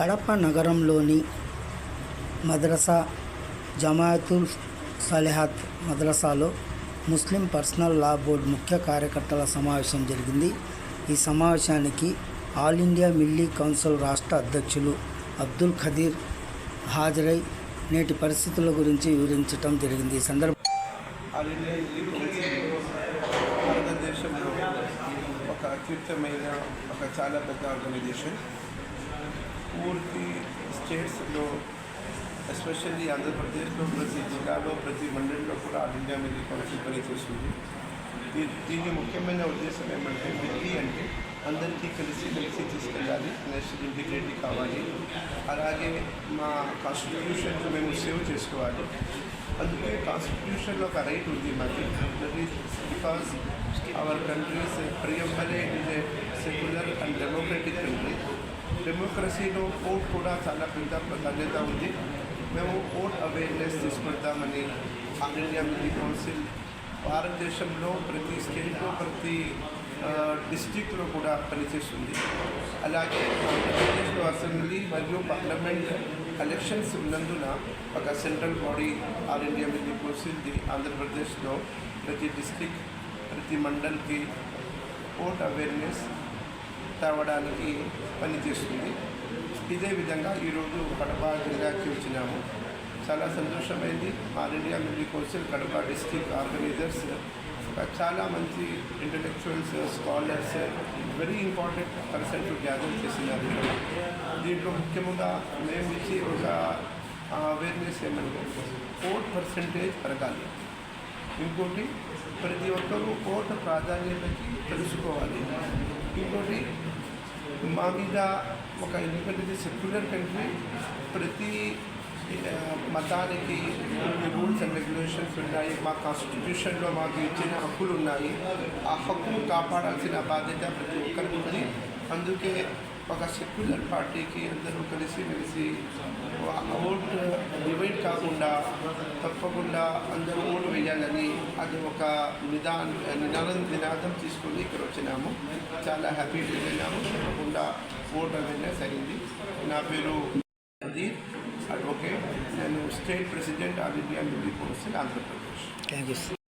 కడప నగరంలోని మద్రసా జమాయతుల్ సలిహాత్ మద్రసాలో ముస్లిం పర్సనల్ లా బోర్డు ముఖ్య కార్యకర్తల సమావేశం జరిగింది. ఈ సమావేశానికి ఆల్ ఇండియా మిల్లీ కౌన్సిల్ రాష్ట్ర అధ్యక్షులు అబ్దుల్ ఖదీర్ హాజరై నేటి పరిస్థితుల గురించి వివరించడం జరిగింది. ఈ సందర్భం భారతదేశంలో ఒక అత్యుత్తమైన ఒక చాలా పెద్ద ఆర్గనైజేషన్ పూర్తి స్టేట్స్లో ఎస్పెషల్లీ ఆంధ్రప్రదేశ్లో ప్రతి జిల్లాలో ప్రతి మండలిలో కూడా ఆల్ ఇండియా మీద కౌన్సిల్ పనిచేస్తుంది దీని ముఖ్యమైన ఉద్దేశం ఏమంటే ఢిల్లీ అంటే అందరికీ కలిసి కలిసి తీసుకెళ్ళాలి నేషనల్ ఇంటిగ్రిటీ కావాలి. అలాగే మా కాన్స్టిట్యూషన్ మేము సేవ్ చేసుకోవాలి. అందుకే కాన్స్టిట్యూషన్లో ఒక రైట్ ఉంది మాకు. That is because our countries ప్రియంబలే it is a secular and democratic country డెమోక్రసీలో ఓట్ కూడా చాలా పెద్ద ప్రాధాన్యత ఉంది. మేము ఓట్ అవేర్నెస్ తీసుకుంటామని ఆల్ ఇండియా మిల్లీ కౌన్సిల్ భారతదేశంలో ప్రతి స్టేట్లో ప్రతి డిస్టిక్లో కూడా పనిచేస్తుంది. అలాగే ఆంధ్రప్రదేశ్లో అసెంబ్లీ మరియు పార్లమెంట్ ఎలక్షన్స్ ఉన్నందున ఒక central body All India Milli కౌన్సిల్ది ఆంధ్రప్రదేశ్లో ప్రతి డిస్టిక్ ప్రతి మండల్కి ఓట్ అవేర్నెస్ తేవడానికి పనిచేస్తుంది. ఇదే విధంగా ఈరోజు కడప జిల్లాకి వచ్చినాము. చాలా సంతోషమైంది. All India Milli Council Kadapa district organizers చాలా మంచి intellectuals scholars very important person together చేసినారు దీంట్లో ముఖ్యంగా మేము ఇచ్చి ఒక అవేర్నెస్ ఏమంటే ఫోర్ పర్సెంటేజ్ పెరగాలి. ఇంకోటి ప్రతి ఒక్కరూ ఓటు ప్రాధాన్యతకి తెలుసుకోవాలి. ఇంకోటి మా మీద ఒక ఎందుకంటే సెక్యులర్ కంట్రీ ప్రతి మతానికి రూల్స్ అండ్ రెగ్యులేషన్స్ ఉన్నాయి మా కాన్స్టిట్యూషన్లో మాకు ఇచ్చిన హక్కులు ఉన్నాయి. ఆ హక్కును కాపాడాల్సిన బాధ్యత ప్రతి ఒక్కరికి ఉంది. అందుకే ఒక సెక్యులర్ పార్టీకి అందరూ కలిసి మెలిసి ఓట్ డివైడ్ కాకుండా తప్పకుండా అందరూ ఓటు వేయాలని అది ఒక నిదా నినాదం నినాదం తీసుకొని ఇక్కడ వచ్చినాము. చాలా హ్యాపీ ఫీల్ అయినాము తప్పకుండా ఓట్ అవేర్నెస్ అయింది నా పేరు అదీర్ అడ్వకేట్ నేను state president All India Milli Council Andhra Pradesh thank you